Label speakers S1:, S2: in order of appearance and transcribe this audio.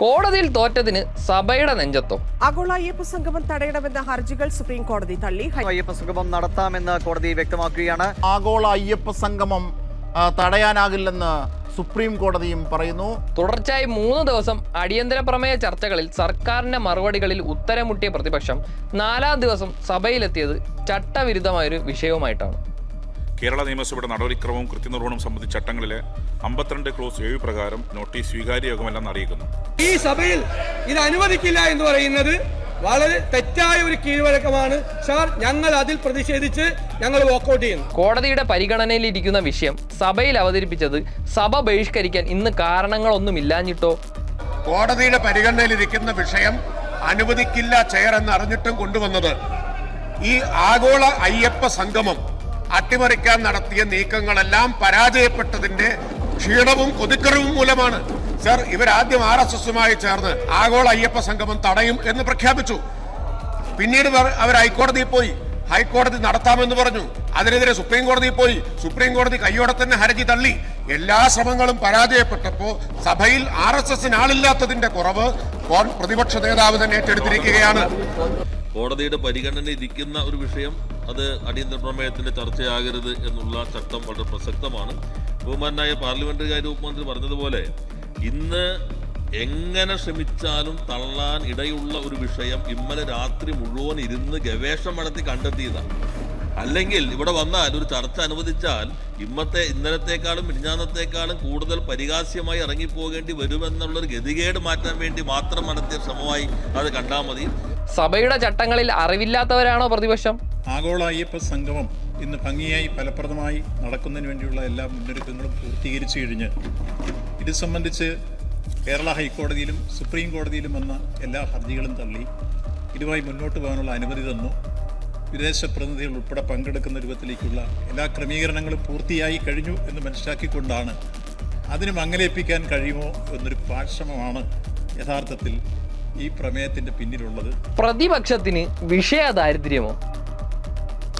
S1: കോടതിയിൽ തോറ്റതിന് സഭയുടെ നെഞ്ചത്തോ.
S2: ആഗോള അയ്യപ്പ സംഗമം തടയണമെന്ന ഹർജികൾ സുപ്രീം കോടതി തള്ളി.
S3: അയ്യപ്പ സംഗമം നടത്താമെന്ന് കോടതി വ്യക്തമാക്കുകയാണ്.
S4: ആഗോള അയ്യപ്പ സംഗമം തടയാനാകില്ലെന്ന് സുപ്രീം കോടതിയും പറയുന്നു.
S1: തുടർച്ചയായി മൂന്ന് ദിവസം അടിയന്തര പ്രമേയ ചർച്ചകളിൽ സർക്കാരിന്റെ മറുപടികളിൽ ഉത്തരമുട്ടിയ പ്രതിപക്ഷം നാലാം ദിവസം സഭയിലെത്തിയത് ചട്ടവിരുദ്ധമായൊരു വിഷയവുമായിട്ടാണ്.
S5: കേരള നിയമസഭയുടെ നടപടിക്രമവും കൃത്യനിർവഹണവും സംബന്ധിച്ച ചട്ടങ്ങളിലെ അമ്പത്തിരണ്ട് ക്ലോസ് ഏഴ് പ്രകാരം നോട്ടീസ് സ്വീകാര്യയോഗമല്ലെന്ന് അറിയിക്കുന്നു.
S6: ഈ സഭയിൽ ഇത് അനുവദിക്കില്ല എന്ന് പറയുന്നത് വളരെ തെറ്റായ ഒരു കീഴ്വഴക്കമാണ്. സാർ ഞങ്ങൾ അതിൽ പ്രതിഷേധിച്ച് ഞങ്ങൾ വാക്കൗട്ട് ചെയ്യുന്നു.
S1: കോടതിയുടെ പരിഗണനയിലിരിക്കുന്ന വിഷയം സഭയിൽ അവതരിപ്പിച്ചത് സഭ ബഹിഷ്കരിക്കാൻ ഇന്ന് കാരണങ്ങളൊന്നുമില്ലാഞ്ഞിട്ടോ?
S7: കോടതിയുടെ പരിഗണനയിലിരിക്കുന്ന വിഷയം അനുവദിക്കില്ല ചെയർ എന്ന് അറിഞ്ഞിട്ടും കൊണ്ടുവന്നത് ഈ ആഗോള അയ്യപ്പ സംഗമം അട്ടിമറിക്കാൻ നടത്തിയ നീക്കങ്ങളെല്ലാം പരാജയപ്പെട്ടതിന്റെ ക്ഷീണവും കൊതിക്കറിവും മൂലമാണ്. സർ ഇവരാദ്യം ആർ എസ് എസുമായി ചേർന്ന് ആഗോള അയ്യപ്പ സംഗമം തടയും എന്ന് പ്രഖ്യാപിച്ചു. പിന്നീട് അവർ ഹൈക്കോടതിയിൽ പോയി. ഹൈക്കോടതി നടത്താമെന്ന് പറഞ്ഞു. അതിനെതിരെ സുപ്രീം കോടതിയിൽ പോയി. സുപ്രീം കോടതി കയ്യോടെ തന്നെ ഹർജി തള്ളി. എല്ലാ ശ്രമങ്ങളും പരാജയപ്പെട്ടപ്പോ സഭയിൽ ആർ എസ് എസിന് ആളില്ലാത്തതിന്റെ കുറവ് പ്രതിപക്ഷ നേതാവ് തന്നെ ഏറ്റെടുത്തിരിക്കുകയാണ്.
S8: കോടതിയുടെ പരിഗണന ഇരിക്കുന്ന ഒരു വിഷയം അത് അടിയന്തര പ്രമേയത്തിന്റെ ചർച്ചയാകരുത് എന്നുള്ള ചട്ടം വളരെ പ്രസക്തമാണ്. ബഹുമാനായ പാർലമെന്ററി കാര്യ ഉപമന്ത്രി പറഞ്ഞതുപോലെ ഇന്ന് എങ്ങനെ ശ്രമിച്ചാലും തള്ളാൻ ഇടയുള്ള ഒരു വിഷയം ഇന്നലെ രാത്രി മുഴുവൻ ഇരുന്ന് ഗവേഷണം നടത്തി കണ്ടെത്തിയതാണ്. അല്ലെങ്കിൽ ഇവിടെ വന്നാൽ ഒരു ചർച്ച അനുവദിച്ചാൽ ഇന്നത്തെ ഇന്നലത്തെക്കാളും മിനിഞ്ഞാന്നത്തെക്കാളും കൂടുതൽ പരിഹാസ്യമായി ഇറങ്ങിപ്പോകേണ്ടി വരുമെന്നുള്ളൊരു ഗതികേട് മാറ്റാൻ വേണ്ടി മാത്രം നടത്തിയ ശ്രമമായി അത് കണ്ടാൽ മതി.
S1: സഭയുടെ ചട്ടങ്ങളിൽ അറിവില്ലാത്തവരാണോ പ്രതിപക്ഷം?
S9: ആഗോള അയ്യപ്പ സംഗമം ഇന്ന് ഭംഗിയായി ഫലപ്രദമായി നടക്കുന്നതിന് വേണ്ടിയുള്ള എല്ലാ മുന്നൊരുക്കങ്ങളും പൂർത്തീകരിച്ചു കഴിഞ്ഞ് ഇത് സംബന്ധിച്ച് കേരള ഹൈക്കോടതിയിലും സുപ്രീം കോടതിയിലും വന്ന എല്ലാ ഹർജികളും തള്ളി ഇതുമായി മുന്നോട്ട് പോകാനുള്ള അനുമതി തന്നു. വിദേശ പ്രതിനിധികൾ ഉൾപ്പെടെ പങ്കെടുക്കുന്ന രൂപത്തിലേക്കുള്ള എല്ലാ ക്രമീകരണങ്ങളും പൂർത്തിയായി കഴിഞ്ഞു എന്ന് മനസ്സിലാക്കിക്കൊണ്ടാണ് അതിന് മങ്ങലേൽപ്പിക്കാൻ കഴിയുമോ എന്നൊരു പാഴ്ശ്രമമാണ് യഥാർത്ഥത്തിൽ ഈ പ്രമേയത്തിന്റെ പിന്നിലുള്ളത്.
S1: പ്രതിപക്ഷത്തിന് വിഷയ ദാരിദ്ര്യമോ?